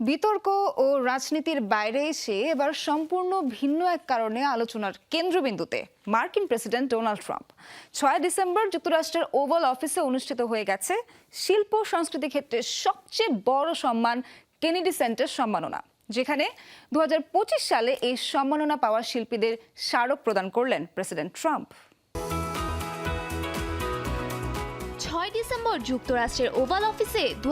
বিতর্ক ও রাজনীতির বাইরে এসে এবার সম্পূর্ণ ভিন্ন এক কারণে আলোচনার কেন্দ্রবিন্দুতে মার্কিন প্রেসিডেন্ট ডোনাল্ড ট্রাম্প। ছয় ডিসেম্বর যুক্তরাষ্ট্রের ওভাল অফিসে অনুষ্ঠিত হয়ে গেছে শিল্প সংস্কৃতি ক্ষেত্রে সবচেয়ে বড় সম্মান কেনেডি সেন্টার সম্মাননা, যেখানে দু হাজার পঁচিশ সালে এই সম্মাননা পাওয়া শিল্পীদের স্মারক প্রদান করলেন প্রেসিডেন্ট ট্রাম্প। ডিসেম্বর যুক্তরাষ্ট্রের ওভাল অফিসে দু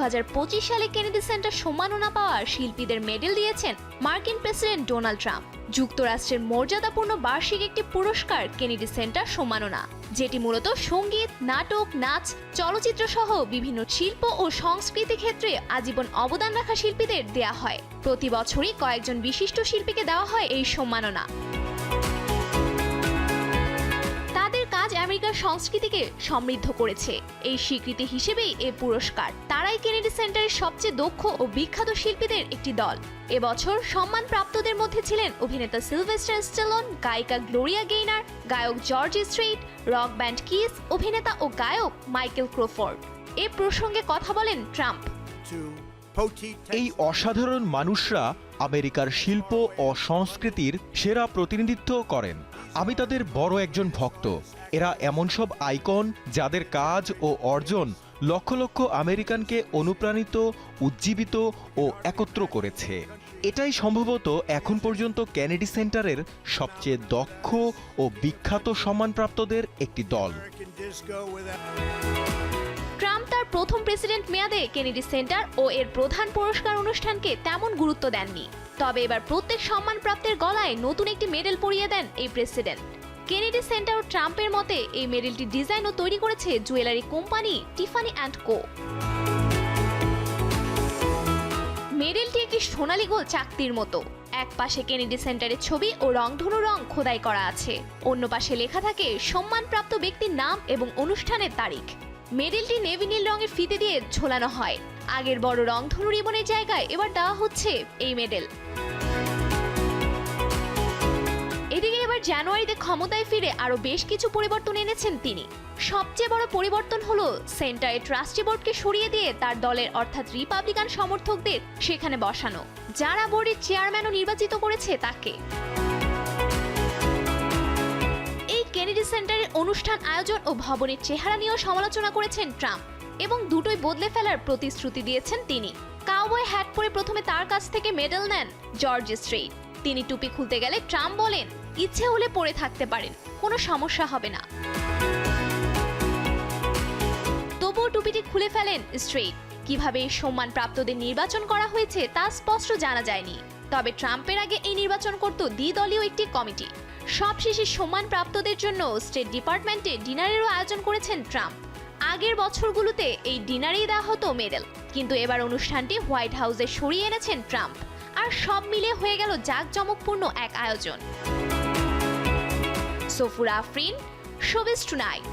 সালে কেনেডি সেন্টার সম্মাননা পাওয়া শিল্পীদের মেডেল দিয়েছেন মার্কিন প্রেসিডেন্ট ডোনাল্ড ট্রাম্প। যুক্তরাষ্ট্রের মর্যাদাপূর্ণ বার্ষিক একটি পুরস্কার কেনেডি সেন্টার সম্মাননা, যেটি মূলত সংগীত, নাটক, নাচ, চলচ্চিত্র সহ বিভিন্ন শিল্প ও সংস্কৃতি ক্ষেত্রে আজীবন অবদান রাখা শিল্পীদের দেয়া হয়। প্রতি বছরই কয়েকজন বিশিষ্ট শিল্পীকে দেওয়া হয় এই সম্মাননা। আমেরিকার সংস্কৃতিকে সমৃদ্ধ করেছে। এই স্বীকৃতি হিসেবেই এ পুরস্কার তারাই কেনেডি সেন্টারের সবচেয়ে দক্ষ ও বিখ্যাত শিল্পীদের একটি দল। এবছর সম্মান প্রাপ্তদের মধ্যে ছিলেন অভিনেতা সিলভেস্টার স্টেলন, গায়িকা গ্লোরিয়া গেইনার, গায়ক George Strait rock band Kiss, অভিনেতা ও গায়ক মাইকেল ক্রোফোর্ড। এ প্রসঙ্গে কথা বলেন ট্রাম্প। এই অসাধারণ মানুষরা আমেরিকার শিল্প ও সংস্কৃতির সেরা প্রতিনিধিত্ব করেন। আমি তাদের বড় একজন ভক্ত। এরা এমন সব আইকন যাদের কাজ ও অর্জন লক্ষ লক্ষ আমেরিকানকে অনুপ্রাণিত, উজ্জীবিত ও একত্র করেছে। এটাই সম্ভবত এখন পর্যন্ত ক্যানেডি সেন্টারের সবচেয়ে দক্ষ ও বিখ্যাত সম্মানপ্রাপ্তদের একটি দল। ট্রাম্প তার প্রথম প্রেসিডেন্ট মেয়াদে কেনেডি সেন্টার ও এর প্রধান পুরস্কার অনুষ্ঠানকে তেমন গুরুত্ব দেননি। তবে এবার প্রত্যেক সম্মানপ্রাপ্তের গলায় নতুন একটি মেডেল পরিয়ে দেন এই প্রেসিডেন্ট। কেনেডি সেন্টার ও ট্রাম্পের মতে, এই মেডেলটি ডিজাইন ও তৈরি করেছে jewellery company Tiffany and co. মেডেলটি একটি সোনালী গোল চাকতির মতো। এক পাশে কেনেডি সেন্টারের ছবি ও রংধনু রং খোদাই করা আছে। অন্য পাশে লেখা থাকে, সম্মানপ্রাপ্ত ব্যক্তির নাম এবং অনুষ্ঠানের তারিখ। মেডেলটি নেভি নীল রঙের ফিতে দিয়ে ঝোলানো হয়। আগের বড় রং রংধনু রিবনের জায়গায় এবার দেওয়া হচ্ছে এই মেডেল। এদিকে এবার জানুয়ারিতে ক্ষমতায় ফিরে আরও বেশ কিছু পরিবর্তন এনেছেন তিনি। সবচেয়ে বড় পরিবর্তন হলো সেন্টারে ট্রাস্টি বোর্ডকে সরিয়ে দিয়ে তার দলের অর্থাৎ রিপাবলিকান সমর্থকদের সেখানে বসানো, যারা বোর্ডের চেয়ারম্যানও নির্বাচিত করেছে তাকে। কেনেডি সেন্টারের অনুষ্ঠান আয়োজন ও ভবনের চেহারা নিয়েও সমালোচনা করেছেন ট্রাম্প এবং দুটোই বদলে ফেলার প্রতিশ্রুতি দিয়েছেন তিনি। কাউবয় হ্যাট পরে প্রথমে তার কাছ থেকে মেডেল নেন জর্জ স্ট্রেইট তিনি টুপি খুলতে গেলে ট্রাম্প বলেন, ইচ্ছে হলে পরে থাকতে পারেন, কোনো সমস্যা হবে না। তবুও টুপিটি খুলে ফেলেন স্ট্রেইট কীভাবে সম্মান প্রাপ্তদের নির্বাচন করা হয়েছে তা স্পষ্ট জানা যায়নি। তবে ট্রাম্পের আগে এই নির্বাচন করত দ্বিদলীয় একটি কমিটি। সবশেষে সম্মান প্রাপ্তদের জন্য স্টেট ডিপার্টমেন্টে ডিনারেরও আয়োজন করেছেন ট্রাম্প। আগের বছরগুলোতে এই ডিনারেই দেওয়া হতো মেডেল, কিন্তু এবার অনুষ্ঠানটি হোয়াইট হাউসে সরিয়ে এনেছেন ট্রাম্প। আর সব মিলে হয়ে গেল জাঁকজমকপূর্ণ এক আয়োজন। Safura Afrin showbiz tonight